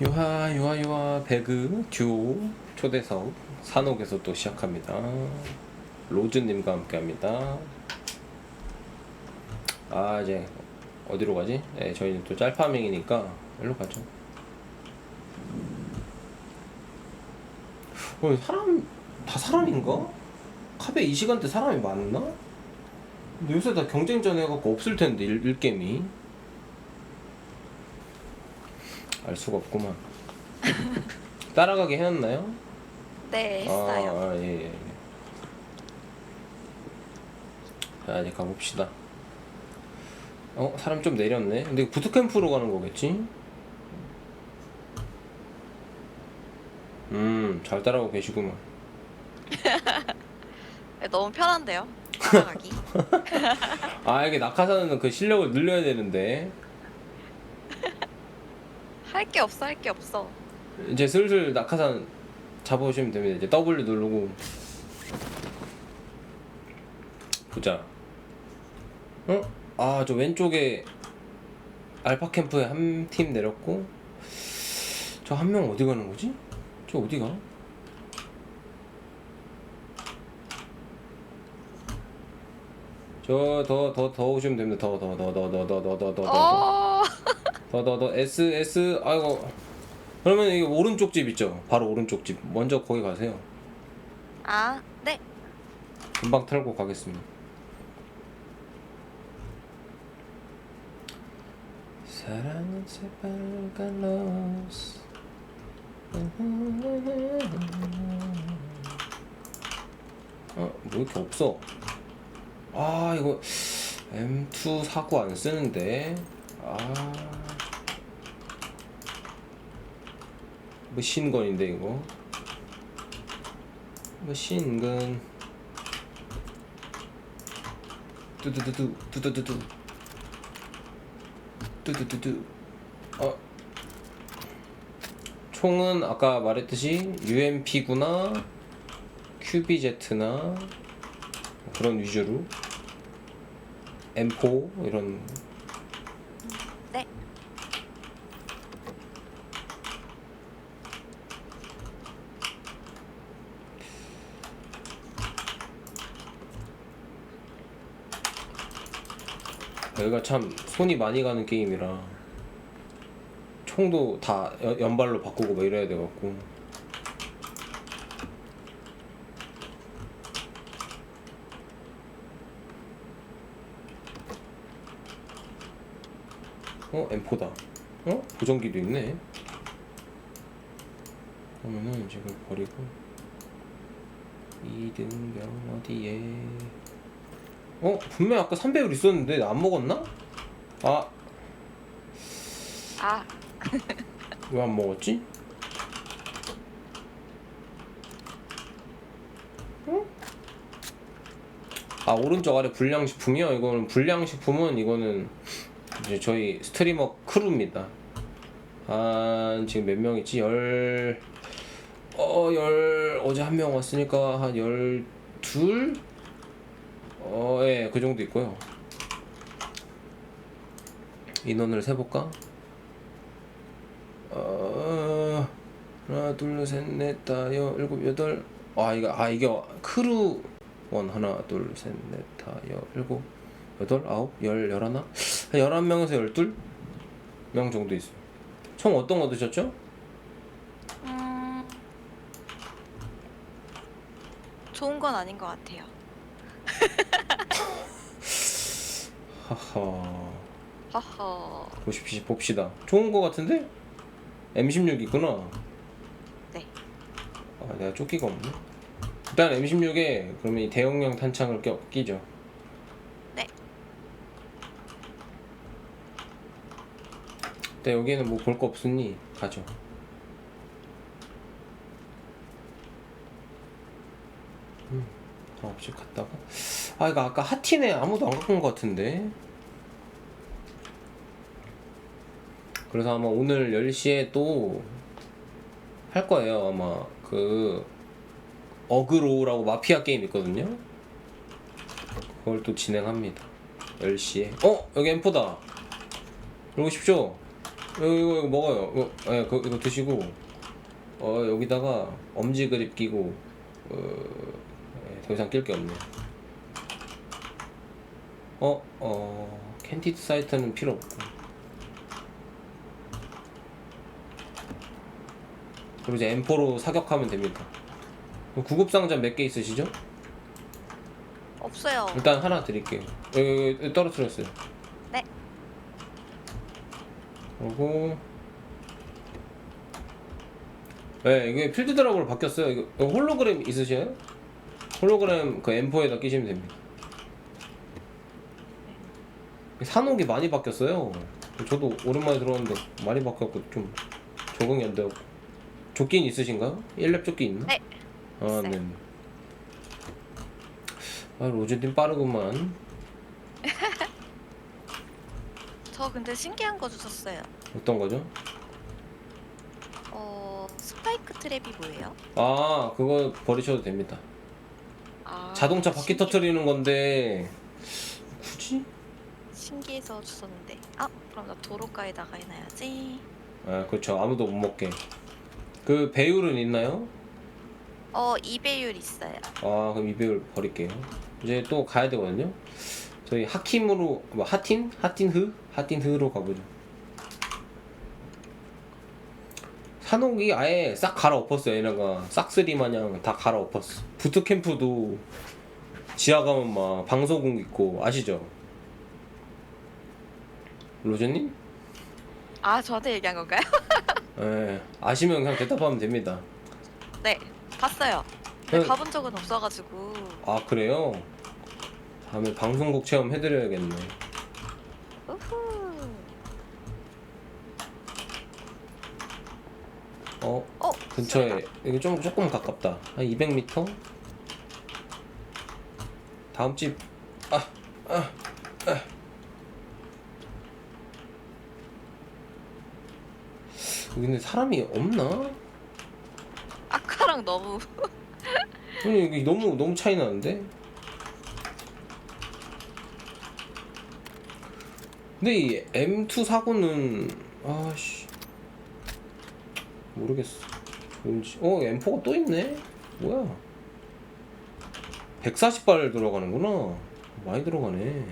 유하 유하 유하 배그 듀오 초대석 산옥에서 또 시작합니다. 로즈님과 함께합니다. 아 이제 어디로 가지? 네, 저희는 또 짤파밍이니까 일로 가죠. 어, 사람 다 사람인가? 카페 이 시간대 사람이 많나? 근데 요새 다 경쟁전 해갖고 없을 텐데 일, 일겜이 알 수가 없구만. 따라가게 해놨나요? 네, 했어요. 아, 예, 예. 자, 이제 가봅시다. 어, 사람 좀 내렸네. 근데 이거 부트캠프로 가는 거겠지? 음, 잘 따라오고 계시구만. 네, 너무 편한데요? 따라가기. 아, 이게 낙하산은 그 실력을 늘려야 되는데. 할 게 없어, 할 게 없어. 이제 슬슬 낙하산 잡아오시면 됩니다. 이제 W 누르고. 보자. 어? 아, 저 왼쪽에 알파 캠프에 한 팀 내렸고. 저 한 명 어디 가는 거지? 저 어디 가? 저 더 더 더 오시면 됩니다. 더 더 더 더 더 더 더 더 더 더. 어, 더 더 더 S S 아이고. 그러면 이게 오른쪽 집 있죠? 바로 오른쪽 집. 먼저 거기 가세요. 아, 네. 금방 털고 가겠습니다. 사랑은 새빨간 로스. 어? 뭐 이렇게 없어? 아 이거 M2 사고 안 쓰는데. 아 머신건인데 이거. 머신건. 뚜두두두 뚜두두두 뚜두두두 어. 총은 아까 말했듯이 UMP구나 QBZ나 그런 위주로. M4 이런 여기가 참 손이 많이 가는 게임이라 총도 다 연- 연발로 바꾸고 막 이래야 돼갖고. 어? M4다. 어? 보정기도 있네. 그러면은 지금 버리고. 이등병 어디에 어? 분명 아까 300을 있었는데 나안 먹었나? 아, 아, 왜 안 먹었지? 어? 아, 오른쪽 아래 불량식품이요? 이거는 불량식품은 이거는 이제 저희 스트리머 크루입니다. 한 지금 몇 명이지? 열... 어, 열... 어제 한 명 왔으니까 한 열... 둘? 어, 예, 그 정도 있고요. 인원을 세볼까? 어, 하나, 둘, 셋, 넷, 다, 여, 일곱, 여덟. 아, 이거, 아, 이게 크루 원 하나, 둘, 셋, 넷, 다, 여, 일곱, 여덟, 아홉, 열, 열하나? 한 열한 명에서 열둘 명 정도 있어요. 총 어떤 거 드셨죠? 음. 좋은 건 아닌 것 같아요. 하하. 허허. 보십시, 봅시다. 좋은 거 같은데? M16 있구나. 네. 아, 내가 조끼가 없네. 일단 M16에 그러면 이 대용량 탄창을 껴, 끼죠. 네. 근데 여기에는 뭐 볼 거 없으니 가죠. 음, 아, 없이 갔다가. 아, 이거 아까 하틴에 아무도 안 갖고 온 것 같은데. 그래서 아마 오늘 10시에 또 할 거예요. 아마 그 어그로라고 마피아 게임 있거든요. 그걸 또 진행합니다. 10시에. 어, 여기 엠포다. 들어오십시오. 이거, 이거, 이거 먹어요. 이거, 예, 그, 이거 드시고 어 여기다가 엄지 그립 끼고 어, 예, 더 이상 낄 게 없네요. 어, 어, 캔디드 사이트는 필요 없고. 그리고 이제 M4로 사격하면 됩니다. 구급 상자 몇 개 있으시죠? 없어요. 일단 하나 드릴게요. 여기, 여기 떨어뜨렸어요. 네. 그리고 네, 이게 필드 드랍으로 바뀌었어요. 이거, 이거 홀로그램 있으셔요? 홀로그램 그 M4에다 끼시면 됩니다. 산옥이 많이 바뀌었어요. 저도 오랜만에 들어왔는데 많이 바뀌었고 좀 적응이 안 되고. 조끼는 있으신가요? 1렙 조끼 있나? 네. 아, 있어요. 네. 아, 로즈님 빠르구만. 저 근데 신기한 거 주셨어요. 어떤 거죠? 어 스파이크 트랩이 뭐예요? 아, 그거 버리셔도 됩니다. 아, 자동차 바퀴 신기- 터트리는 건데 굳이? 신기해서 주셨는데. 아 그럼 나 도로가에다가 해놔야지. 아, 그렇죠. 아무도 못 먹게. 그 배율은 있나요? 어 이배율 있어요. 아, 그럼 이 배율 버릴게요. 이제 또 가야 되거든요. 저희 하킴으로 뭐 하틴? 하틴흐? 하틴흐로 가보죠. 산옥이 아예 싹 갈아엎었어요. 얘네가 싹쓸이 마냥 다 갈아엎었어. 부트캠프도 지하 가면 막 방송국 있고 아시죠? 로제님? 아 저한테 얘기한 건가요? 예, 아시면 그냥 대답하면 됩니다. 네 봤어요. 근데 네. 가본 적은 없어가지고. 아 그래요? 다음에 방송국 체험 해드려야겠네. 우후. 어 어 근처에 이거 좀 조금 가깝다. 한 200m? 다음 집. 아, 아, 아. 근데 사람이 없나? 아까랑 너무 아니 이게 너무 너무 차이 나는데. 근데 이 M2 사고는 아씨 모르겠어. 뭔지. 어 M4가 또 있네. 뭐야? 140발 들어가는구나. 많이 들어가네.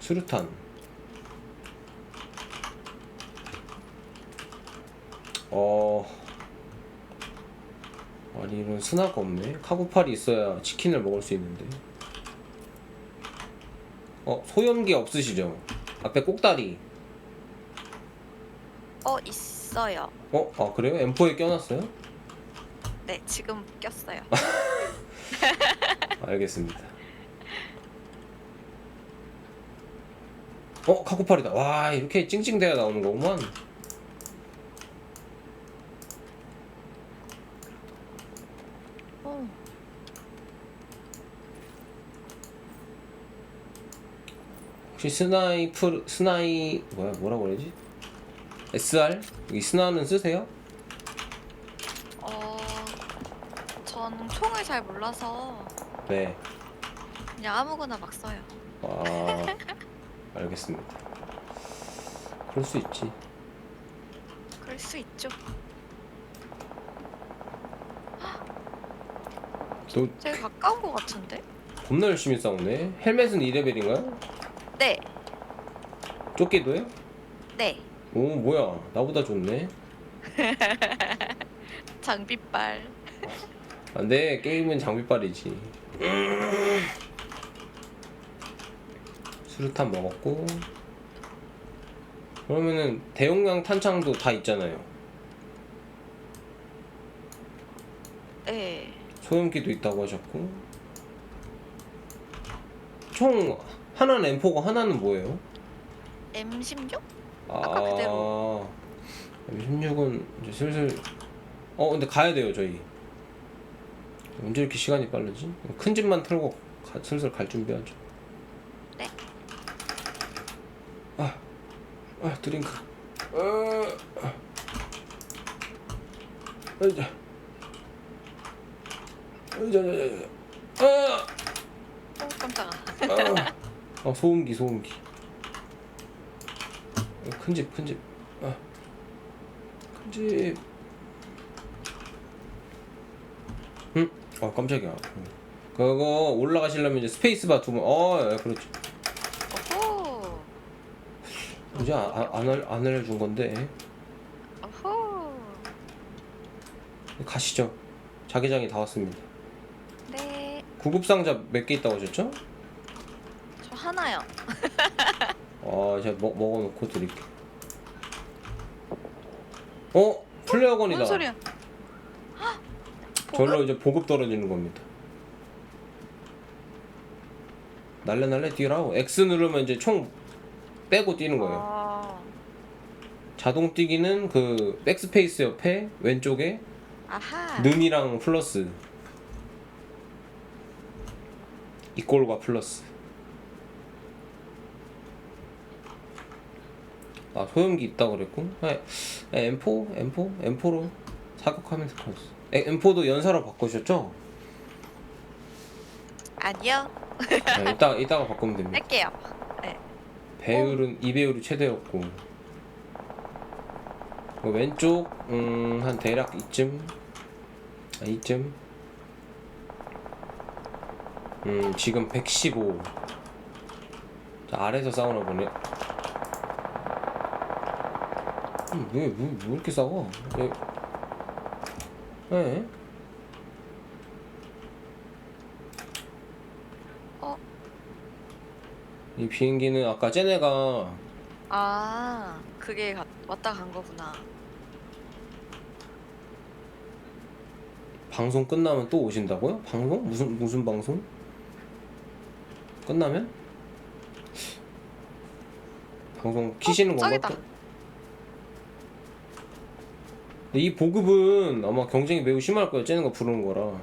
수류탄. 어. 아니 이런 스나가 없네 카구팔이 있어야 치킨을 먹을 수 있는데 어 소염기 없으시죠? 앞에 꼭다리 어 있어요. 어? 아 그래요? M4에 껴놨어요? 네 지금 꼈어요. 알겠습니다 어? 카구팔이다 와 이렇게 찡찡대야 나오는 거구만 어. 혹시 스나이프 스나이 뭐야 뭐라고 그러지? SR? 여기 스나는 쓰세요? 어, 전 총을 잘 몰라서 네 그냥 아무거나 막 써요. 아, 알겠습니다. 그럴 수 있지. 그럴 수 있죠. 너 제일 가까운 것 같은데? 겁나 열심히 싸우네. 헬멧은 2레벨인가요? 네, 조끼도요? 네. 오, 뭐야. 나보다 좋네. 장비빨. 안 돼. 게임은 장비빨이지. 수류탄 먹었고. 그러면은 대용량 탄창도 다 있잖아요. 네. 소염기도 있다고 하셨고. 총 하나는 M4가 하나는 뭐예요? M16? 아, 아까 그대로. M16은 이제 슬슬 어 근데 가야 돼요 저희 언제 이렇게 시간이 빠르지? 큰 집만 털고 가- 슬슬 갈 준비하죠 네. 아, 아 드링크 어, 아, 이제 이제 이제 아, 어, 깜짝아. 아, 어 소음기 소음기. 어, 큰집 큰집. 아 큰집. 응? 아 깜짝이야. 그거 올라가시려면 이제 스페이스바 두번. 어 예, 그렇지. 어허. 이제 아, 아 안, 알, 안 알려준 건데. 가시죠. 자기장이 다 왔습니다. 네. 구급상자 몇 개 있다고 하셨죠? 괜찮아요. 아, 어, 제가 먹, 먹어놓고 드릴게요. 어? 플레어건이다. 어? 뭔 소리야? 헉! 절로 이제 보급 떨어지는 겁니다. 날래 날래 뛰라고. X 누르면 이제 총 빼고 뛰는 거예요. 아, 자동 뛰기는 그 백스페이스 옆에 왼쪽에 아하. 눈이랑 플러스. 이꼴과 플러스. 아 소염기 있다 그랬고 아, 아, M4? M4? M4로 사격하면서 가졌어. M4도 연사로 바꾸셨죠? 아니요. 네, 이따, 이따가 바꾸면 됩니다. 할게요. 네. 배율은 이 배율이 최대였고. 뭐 왼쪽 음, 한 대략 이쯤? 아, 이쯤? 음 지금 115 자, 아래에서 싸우나 보네. 왜, 왜, 왜 이렇게 싸워? 왜? 왜? 어, 이 비행기는 아까 쟤네가 아, 그게 가- 왔다 간 거구나. 방송 끝나면 또 오신다고요? 방송? 무슨 무슨 방송? 끝나면? 방송 키시는 어, 건가? 짜겠다. 근데 이 보급은 아마 경쟁이 매우 심할 거예요. 째는 거 부르는 거라.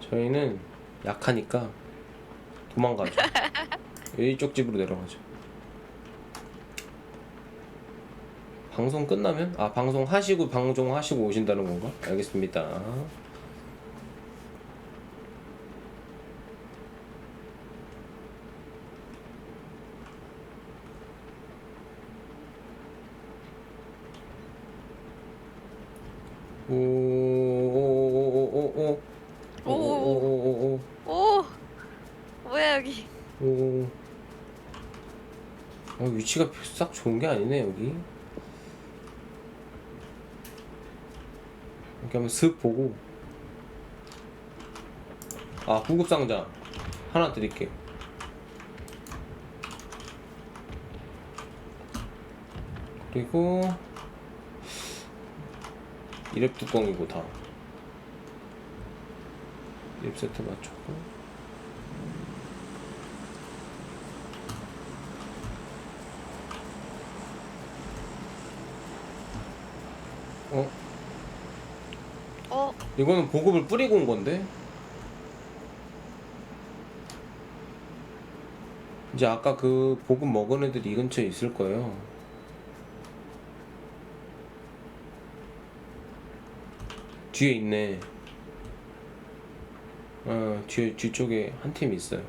저희는 약하니까 도망가죠. 이쪽 집으로 내려가죠. 방송 끝나면? 아, 방송 하시고 방송 하시고 오신다는 건가? 알겠습니다. 위치가 싹 좋은 게 아니네 여기. 이렇게 한번 슥 보고. 아 구급상자. 하나 드릴게요 그리고 이랩 뚜껑이고 다. 이랩 세트 맞췄고 어? 어, 이거는 보급을 뿌리고 온 건데? 이제 아까 그 보급 먹은 애들이 이 근처에 있을 거예요. 뒤에 있네. 어, 뒤에, 뒤쪽에 한 팀 있어요.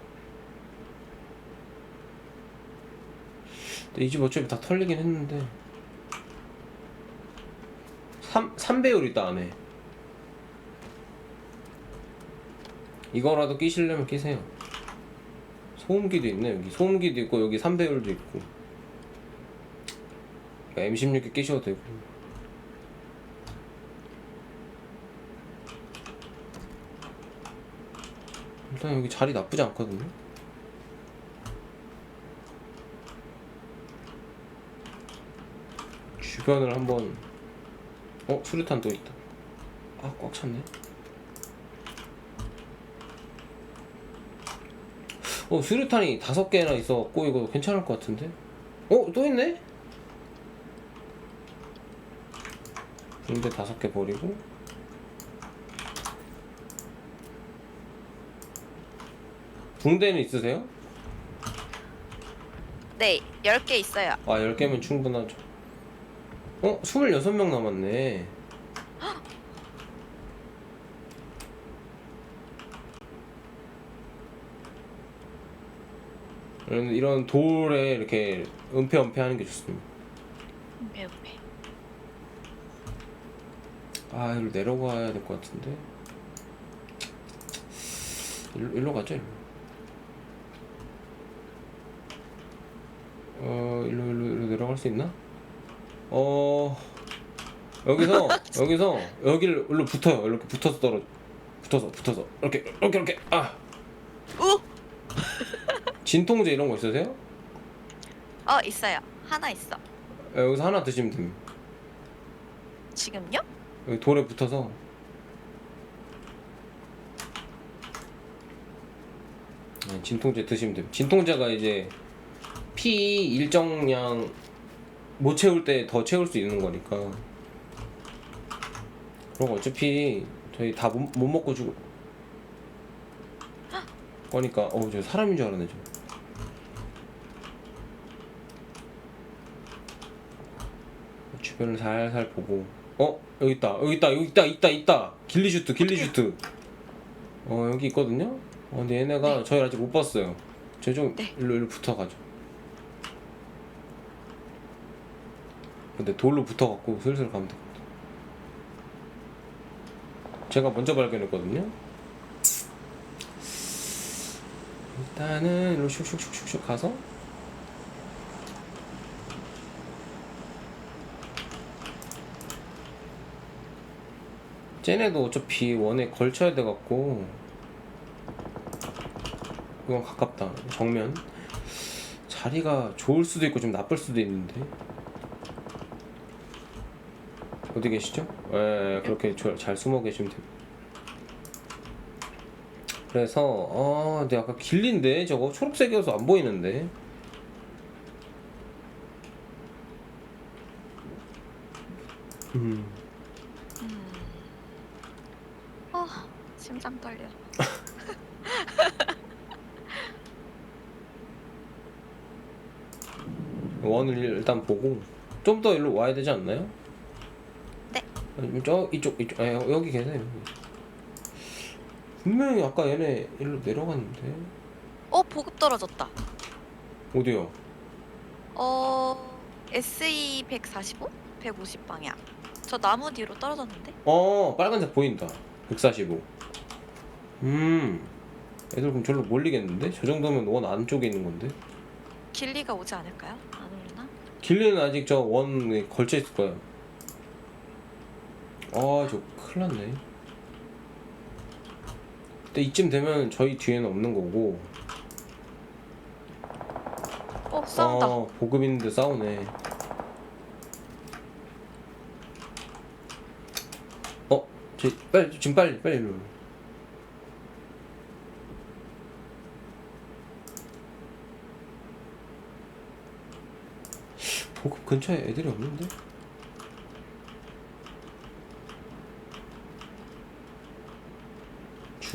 근데 이 집 어차피 다 털리긴 했는데. 3, 3배율 있다 안에. 이거라도 끼시려면 끼세요. 소음기도 있네 여기 소음기도 있고 여기 3배율도 있고 그러니까 M16개 끼셔도 되고 일단 여기 자리 나쁘지 않거든요 주변을 한번 어? 수류탄 또 있다 아 꽉 찼네 어 수류탄이 다섯 개나 있어갖고 이거 괜찮을 것 같은데? 어? 또 있네? 붕대 다섯 개 버리고 붕대는 있으세요? 네, 10개 있어요. 아 10개면 충분하죠 어? 26명 남았네 이런, 이런 돌에 이렇게 은폐 은폐 하는 게 좋습니다. 음배 음배. 아 일로 내려가야 될 것 같은데 일로, 일로 가죠 일로 어 일로 일로 일로 내려갈 수 있나? 어 여기서 여기서 여기를 일로 붙어요 이렇게 붙어서 떨어져 붙어서 붙어서 이렇게 이렇게 이렇게 아 오! 진통제 이런 거 있으세요? 어 있어요. 하나 있어. 아, 여기서 하나 드시면 됩니다 지금요? 여기 돌에 붙어서 네, 진통제 드시면 됩니다. 진통제가 이제 피 일정량 못 채울 때 더 채울 수 있는 거니까. 그리고 어차피 저희 다 못 먹고 죽을 거니까. 어우 저 사람인 줄 알았네 저. 주변을 살살 보고. 어? 여기 있다. 여기 있다. 여기 있다. 있다. 있다. 길리슈트. 길리슈트. 어 여기 있거든요? 어 근데 얘네가 저희 아직 못 봤어요. 저희 좀 네. 일로 일로 붙어가죠 근데 돌로 붙어갖고 슬슬 가면 돼요 제가 먼저 발견했거든요. 일단은 일로 슉슉슉슉슉 가서 쟤네도 어차피 원에 걸쳐야 돼갖고 이건 가깝다. 정면. 자리가 좋을 수도 있고 좀 나쁠 수도 있는데 어디 계시죠? 예 그렇게 저- 잘 숨어 계시면 됩니다 그래서 아 근데 아까 길린데 저거 초록색이어서 안 보이는데 음어 심장 떨려. 원을 일단 보고 좀 더 일로 와야 되지 않나요? 네. 아니면 저 이쪽 이쪽 아 여기 계세요 여기. 분명히 아까 얘네 일로 내려갔는데 어 보급 떨어졌다. 어디요? 어 SE 145? 150 방향. 저 나무 뒤로 떨어졌는데? 어 빨간색 보인다 145 음 애들 그럼 절로 몰리겠는데? 저 정도면 원 안쪽에 있는 건데 길리가 오지 않을까요? 안 오려나? 길리는 아직 저 원에 걸쳐 있을 거야 아저 큰일 났네 근데 이쯤 되면 저희 뒤에는 없는 거고 어 싸운다. 어, 보급 있는데 싸우네. 어, 저 빨리 지금 빨리 빨리 일로. 보급 근처에 애들이 없는데?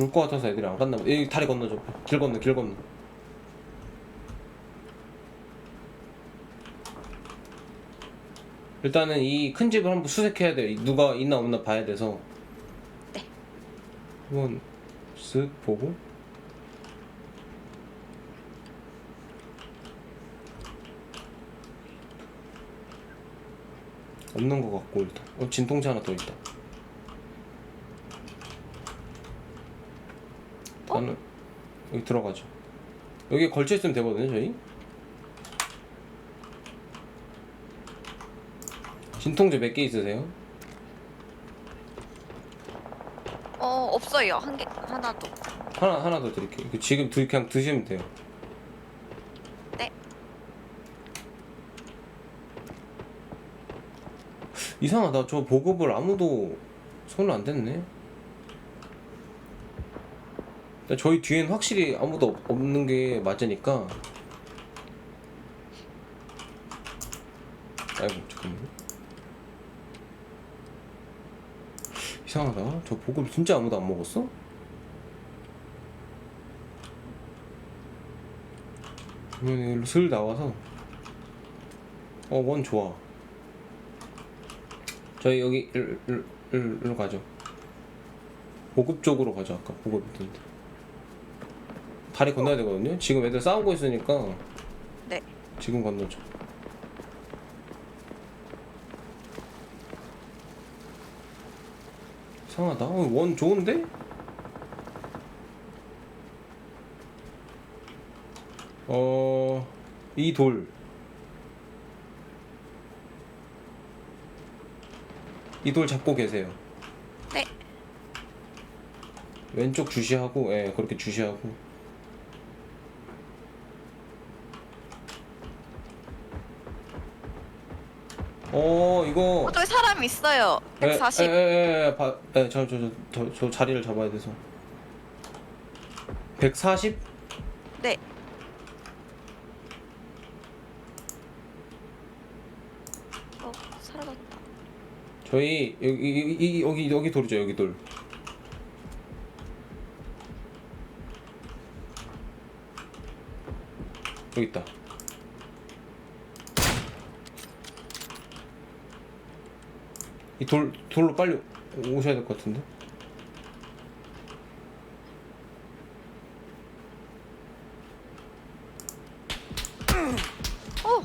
죽을 것 같아서 애들이 안 갔나 봐. 여기 다리 건너줘. 길 건너, 길 건너. 일단은 이 큰 집을 한번 수색해야 돼요. 누가 있나 없나 봐야 돼서. 네. 한번 쓱 보고. 없는 것 같고 일단. 어 진통제 하나 더 있다. 저는 여기 들어가죠. 여기 걸쳐 있으면 되거든요, 저희. 진통제 몇 개 있으세요? 어 없어요. 한 개 하나도. 하나 하나 더 드릴게요. 이거 지금 드, 그냥 드시면 돼요. 네. 이상하다. 저 보급을 아무도 손을 안 댔네. 저희 뒤엔 확실히 아무도 없- 없는 게 맞으니까. 아이고 잠깐만요. 이상하다. 저 보급 진짜 아무도 안 먹었어? 그러면 여기로 슬 나와서 어원 좋아 저희 여기 일로 가죠 보급 쪽으로 가죠 아까 보급 있던데 다리 건너야 되거든요. 지금 애들 싸우고 있으니까 네. 지금 건너죠. 이상하다. 어, 원 좋은데? 어, 이 돌. 이 돌 잡고 계세요. 네. 왼쪽 주시하고, 예, 그렇게 주시하고. 어, 이거. 어, 저기 사람 있어요. 예, 140. 예, 예, 예, 바, 예, 저, 저, 저, 저, 저 자리를 잡아야 돼서. 140? 네. 어, 사라졌다. 저희 여기 이, 이, 여기 여기 돌이죠 여기 돌. 여기 있다. 이 돌 돌로 빨리 오셔야 될 것 같은데. 어!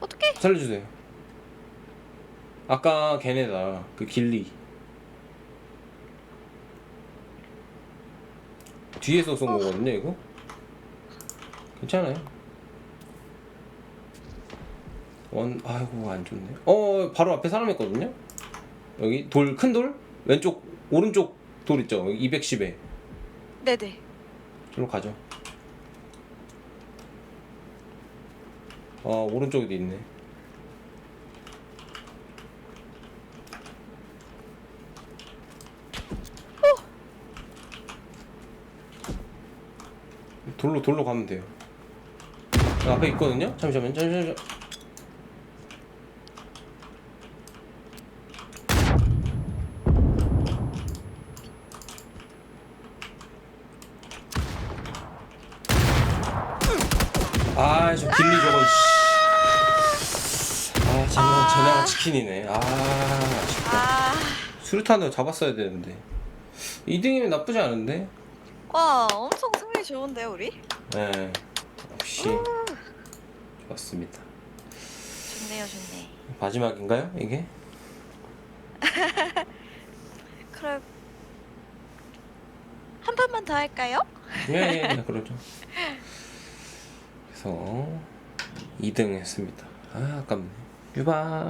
어떡해? 살려주세요. 아까 걔네다 그 길리. 뒤에서 쏜 거거든요 이거. 괜찮아요. 원 아이고 안 좋네. 어 바로 앞에 사람 있거든요. 여기 돌 큰 돌 왼쪽 오른쪽 돌 있죠. 여기 210에 네네. 저로 가죠. 어 오른쪽에도 있네. 돌로 돌로 가면 돼요. 그 앞에 있거든요. 잠시만요. 잠시만요. 아, 저 길리 저거. 씨. 아, 쟤네가 쟤네가 치킨이네. 아, 아쉽다. 아, 수류탄으로 잡았어야 되는데. 2등이면 나쁘지 않은데. 와, 엄청 승리 좋은데요, 우리? 네, 역시 좋았습니다. 좋네요, 좋네. 마지막인가요? 이게? 그럼 한 판만 더 할까요? 예, 예, 예, 그러죠. 그래서 2등 했습니다. 아, 아깝네. 유바.